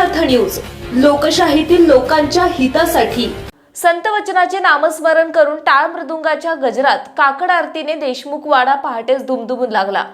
News लोकशाहीतील लोकांच्या हितासाठी. संत वचनाचे नामस्मरण करून टाळ मृदुंगाच्या गजरात काकड आरतीने देशमुख वाडा पहाटेच दुमदुमून लागला.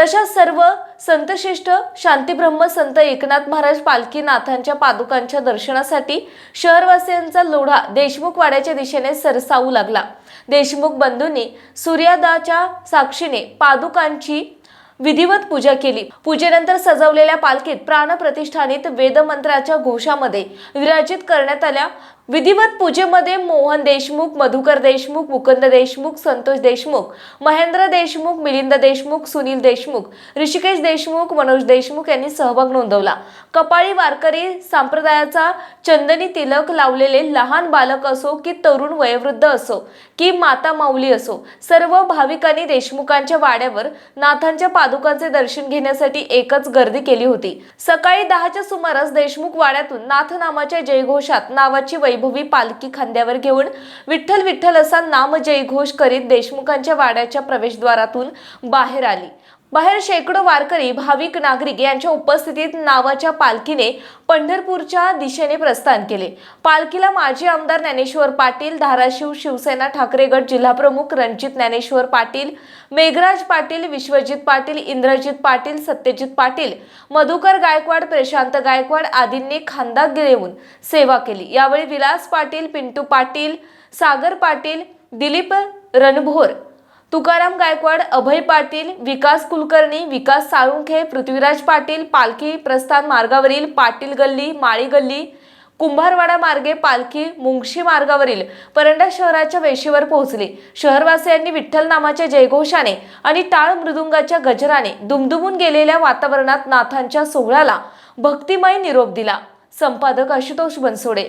तशाच सर्व संतश्रेष्ठ शांतीब्रह्म संत एकनाथ महाराज पालखीनाथांच्या पादुकांच्या दर्शनासाठी शहरवासियांचा लोढा देशमुख वाड्याच्या दिशेने सरसावू लागला. देशमुख बंधूंनी सूर्यादाच्या साक्षीने पादुकांची विधिवत पूजा केली. पूजेनंतर सजवलेल्या पालखीत प्राणप्रतिष्ठानित वेदमंत्राच्या घोषामध्ये विराजित करण्यात आल्या. विधिवत पूजेमध्ये मोहन देशमुख मधुकर देशमुख मुकुंद देशमुख संतोष देशमुख महेंद्र देशमुख मिलिंद देशमुख सुनील देशमुख ऋषिकेश देशमुख मनोज देशमुख यांनी सहभाग नोंदवला. कपाळी वारकरी संप्रदायाचा चंदनी तिलक लावलेले लहान बालक असो की तरुण वयोवृद्ध असो की माता माऊली असो सर्व भाविकांनी देशमुखांच्या वाड्यावर नाथांच्या पादुकांचे दर्शन घेण्यासाठी एकच गर्दी केली होती. सकाळी दहाच्या सुमारास देशमुख वाड्यातून नाथ नामाच्या जयघोषात नावाची वै वैभवी पालखी खांद्यावर घेऊन विठ्ठल विठ्ठल असा नाम जयघोष करीत देशमुखांच्या वाड्याच्या प्रवेशद्वारातून बाहेर आली. बाहेर शेकडो वारकरी भाविक नागरिक यांच्या उपस्थितीत नावाच्या पालखीने पंढरपूरच्या दिशेने प्रस्थान केले. पालखीला माजी आमदार ज्ञानेश्वर पाटील धाराशिव शिवसेना ठाकरे गट जिल्हाप्रमुख रणजित ज्ञानेश्वर पाटील मेघराज पाटील विश्वजित पाटील इंद्रजित पाटील सत्यजित पाटील मधुकर गायकवाड प्रशांत गायकवाड आदींनी खांदा घेऊन सेवा केली. यावेळी विलास पाटील पिंटू पाटील सागर पाटील दिलीप रणभोर तुकाराम गायकवाड अभय पाटील विकास कुलकर्णी विकास साळुंखे पृथ्वीराज पाटील पालखी प्रस्थान मार्गावरील पाटील गल्ली माळी गल्ली कुंभारवाडा मार्गे पालखी मुंगशी मार्गावरील परंडा शहराच्या वेशीवर पोहोचली. शहरवासियांनी विठ्ठल नामाच्या जयघोषाने आणि टाळ मृदुंगाच्या गजराने दुमदुमून गेलेल्या वातावरणात नाथांच्या सोहळ्याला भक्तिमय निरोप दिला. संपादक आशुतोष बनसोडे.